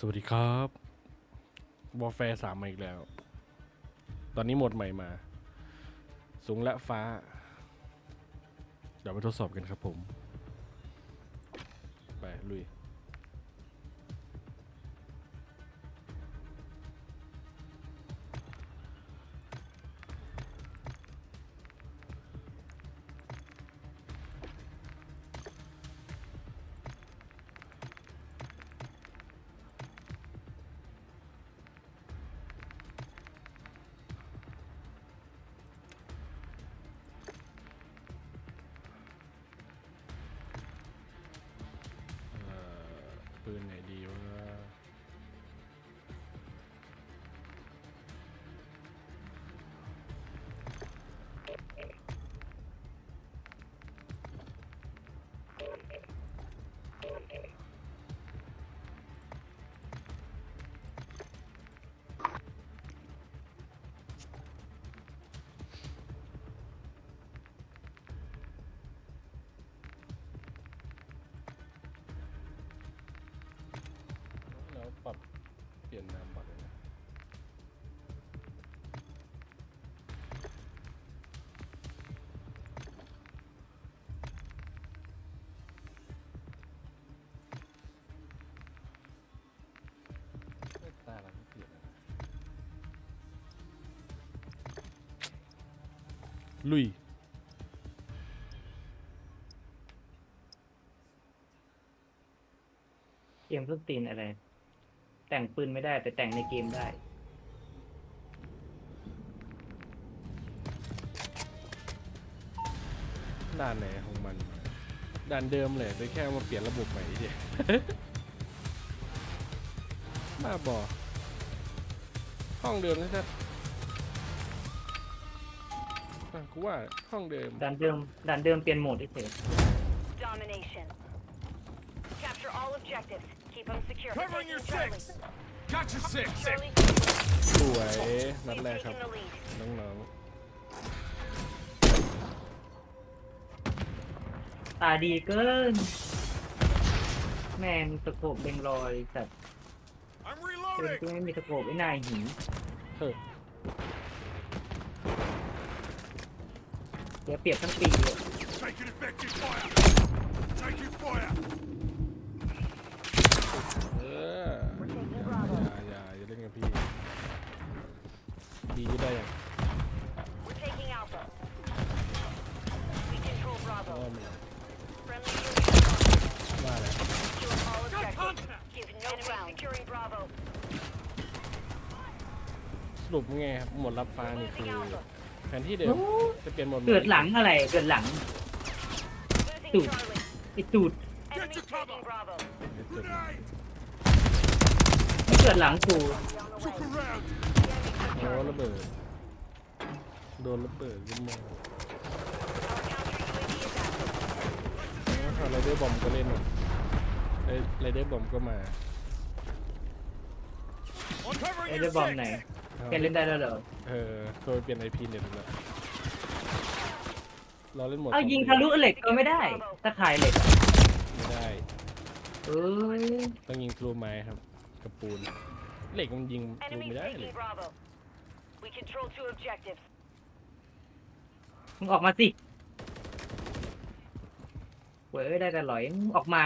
สวัสดีครับวอลแฟร์สามมาอีกแล้ว ตอนนี้หมดใหม่มา สูงและฟ้า เดี๋ยวไปทดสอบกันครับผม ไปลุยลุย เกมส่งตีนอะไร แต่งปืนไม่ได้แต่แต่งในเกมได้ ด่านไหนของมัน ด่านเดิมเลยไปแค่มาเปลี่ยนระบบใหม่เดียวมาบอห้องเดิมนะรับ่ะกูว่าห้องเดิมดันเดิม ดันเดิม เปลี่ยนโหมดได้อะ d o m สวยนัดแรกครับน้องๆตาดีเกิน แม่งตะโขบเบงลอยแต่เป็นไม่มีตะโขบไอ้นายหิงเดี๋ยเปรียบทั้งปีเลยดีได้ยังว่าแล้วสรุปไงครับ หมดรับฟ้านี่คือแผนที่เดิมจะเปลี่ยนหมดเกิดหลังอะไร เกิดหลังตูดไอตูดไม่เกิดหลังตูดโอ้ระเบิด โดนระเบิดยิงมา Our ไรได้บอมก็เล่นอะไรได้บอมก็มาไอ้เดือบอมไหนแกเล่นได้แล้วเหรอ เออเคยเปลี่ยนไอพีเน็ตแลวเราเล่นหมด เอายิงทะลุเหล็ก ก็ไม่ได้ตะาขายเหล็ก ไม่ได้ เออต้องยิงทะลุไม้ครับ กระปูนเหล็กมันยิงทะลุไม่ได้เลยมึงออกมาสิเว้ยได้แต่หลอย ออกมา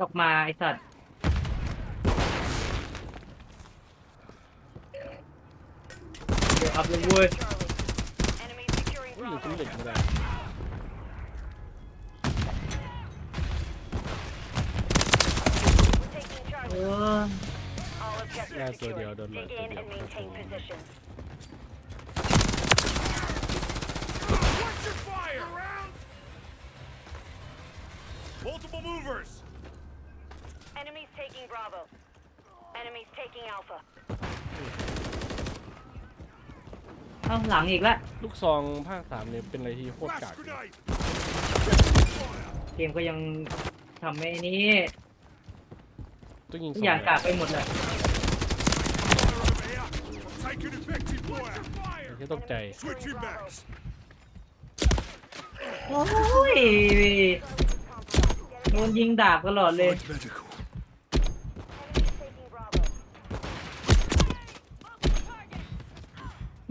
ออกมาไอสัตว์ up in wood. Uy, ulit mo rin. Uh, yeah, so the other one. Multiple movers. Enemies taking Bravo. Enemies taking Alpha. เอาหลังอีกละลูกซองภาคสามเนี่ยเป็นอะไรที่โคตรกากเกมก็ยังทำไม่นี่ต้วงยิงสุกอย่างกากไปหมดเลยไม่ต้องใจ โอ้ยโดนยิงดาบตลอดเลย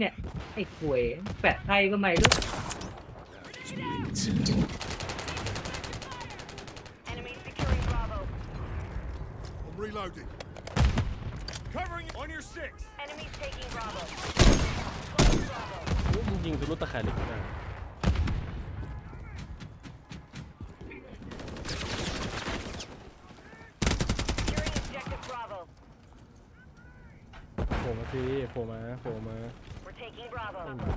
เนี่ยไอ้ขวยแปะไทยก็ไม่รู้ยิงทะลุตะแคงเลยก็ไดมาทีผมมาผมมา Bravo. enemy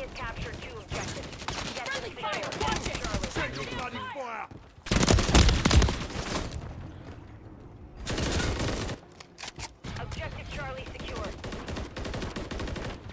has captured two objectives. Get to the secure. Watch it. Take your bloody fire.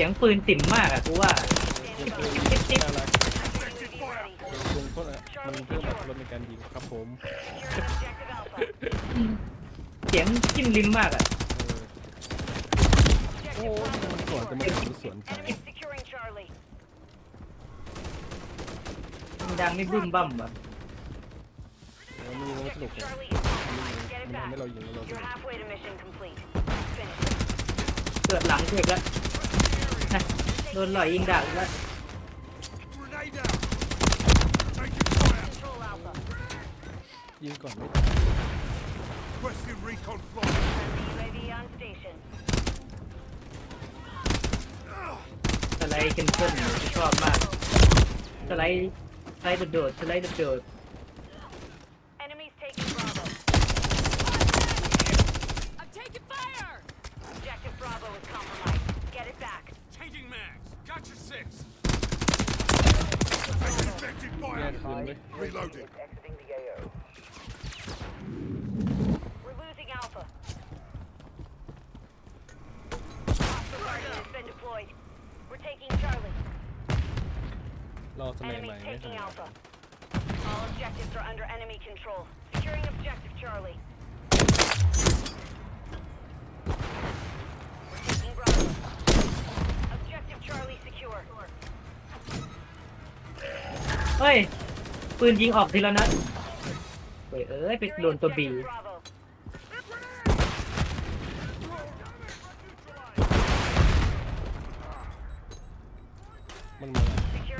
สียงปืนติ่มมากอะกูว่าิรลงอะมันเพิ่การยิงครับผม เสียงจิ้มลิ้มมากอะเโอ้ยมันสวนสวนมันดังนี่บึ้มบั่มอะมันสนุกเมันเรายิงเรากเกิดหลังเสร็แล้วโดนหล่อยยิงดาบแล้วยิงก่อนเตยสไลด์กันเซิลชอบมากสไลด์สไลด์โดดสไลด์โดด didn't we? Reloading. Exiting the AO. We're losing Alpha. Hostile has been deployed. We're taking Charlie. of Enemy taking Alpha. All objectives are under enemy control. Securing objective Charlie. ปืนยิงออกทีละนัดเฮ้ยเอ้ย ไปโดนตัวบีมันมาแต่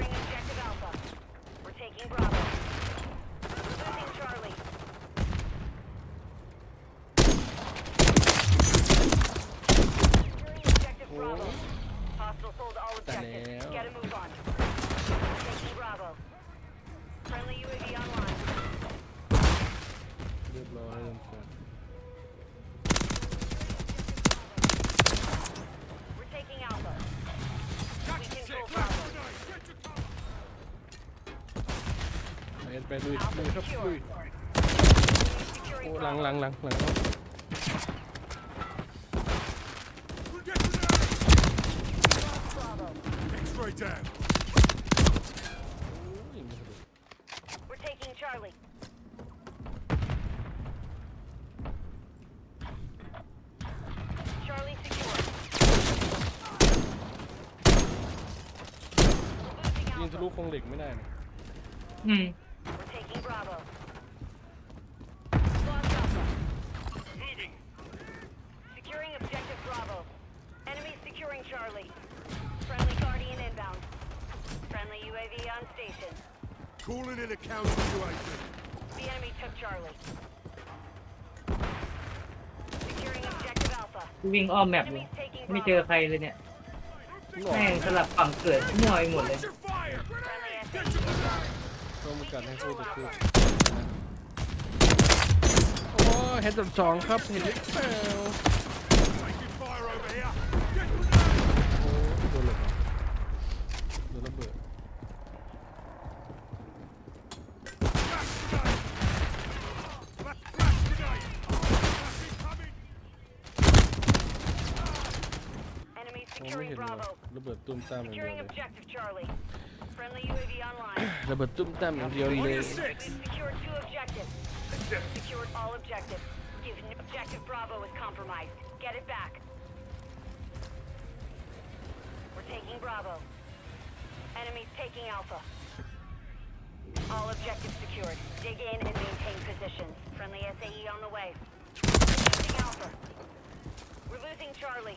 แล้วไปลุยลุครับลุยหลังหลังหลังหลังยิงทะลุโครงเหล็กไม่ได้นะอืม Charlie. Friendly Guardian inbound. Friendly UAV on station. Calling in a counter UAV. The enemy took Charlie. Securing objective Alpha. วิ่งอ้อมแมปเลย Enemies taking ไม่ Bravo. เจอใครเลยเนี่ยแม่งสลับฝั่งเกิดมั่วไปหมดเลย Friendly SAE ต้องมีการให้พูดจะพูดโอ้เห็นสองครับเห็นหรือเปล่า Bravo. Securing objective Charlie. Friendly UAV online. we two objectives. Secured all objectives. objective Bravo is compromised. Get it back. We're taking Bravo. Enemies taking Alpha. All objectives secured. Dig in and maintain positions. Friendly SAE on the way. We're losing Alpha. We're losing Charlie.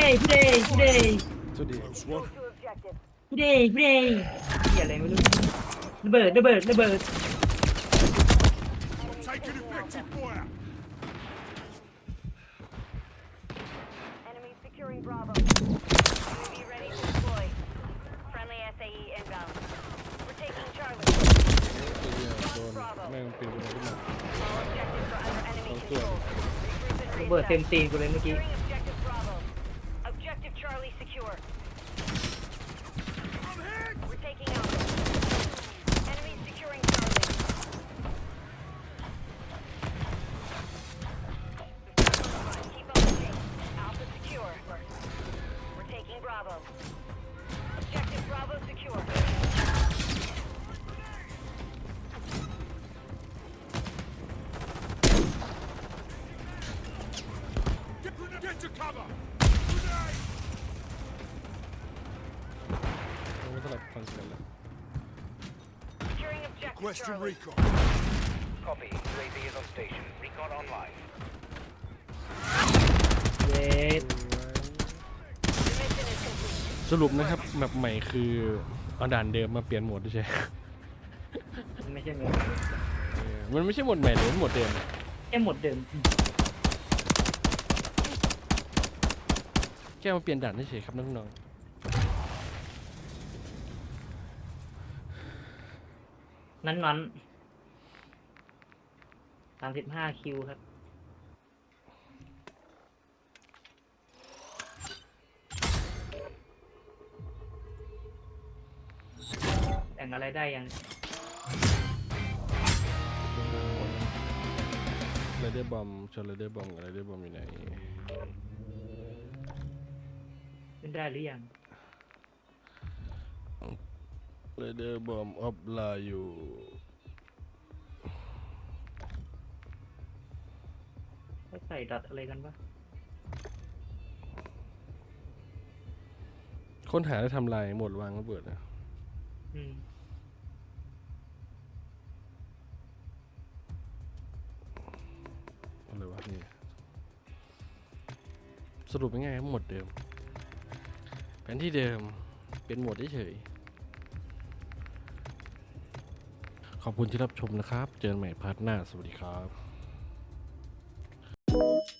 Play play play สุดดี Close one. กูเด้กูเด้เหี้ยอะไรไม่รู้ระเบิดระเบิดระเบิด Taking effective fire. Enemy securing Bravo. UAV ready to deploy. Friendly SAE inbound. We're taking Charlie. เหี้ยโดนแม่งปีนขึ้นมา All enemy control. Recruitment ระไม่เท่าไหร่ัสเลย Question r e c o n Copy. UAV is on station. Recon online. i t สรุปนะครับแมปใหม่คือเอาด่านเดิมมาเปลี่ยนหมดใช่ไหมไม่ใช่หมดเมันไม่ใช่หมดใหม่หรือหมดเดิม แค่หมดเดิม แค่มาเปลี่ยนด่านเฉยๆครับน้องๆนั้นนันสามสิบห้าคิวครับ แต่งอะไรได้ยังไรเด้บอมชนไรเดอบอมอะไรเด้บอมอยู่ไหนเป็นได้หรือยังเลเดอร์บอมออฟลาอยู่ ใส่ดัดอะไรกันปะค้นหาได้ทำลายหมดวางระเบิดะอ่ะอะไรวะนี่สรุปเป็ยไงหมดเดิม แผนที่เดิมเป็นหมดเฉยขอบคุณที่รับชมนะครับ เจอกันใหม่พาร์ทหน้า สวัสดีครับ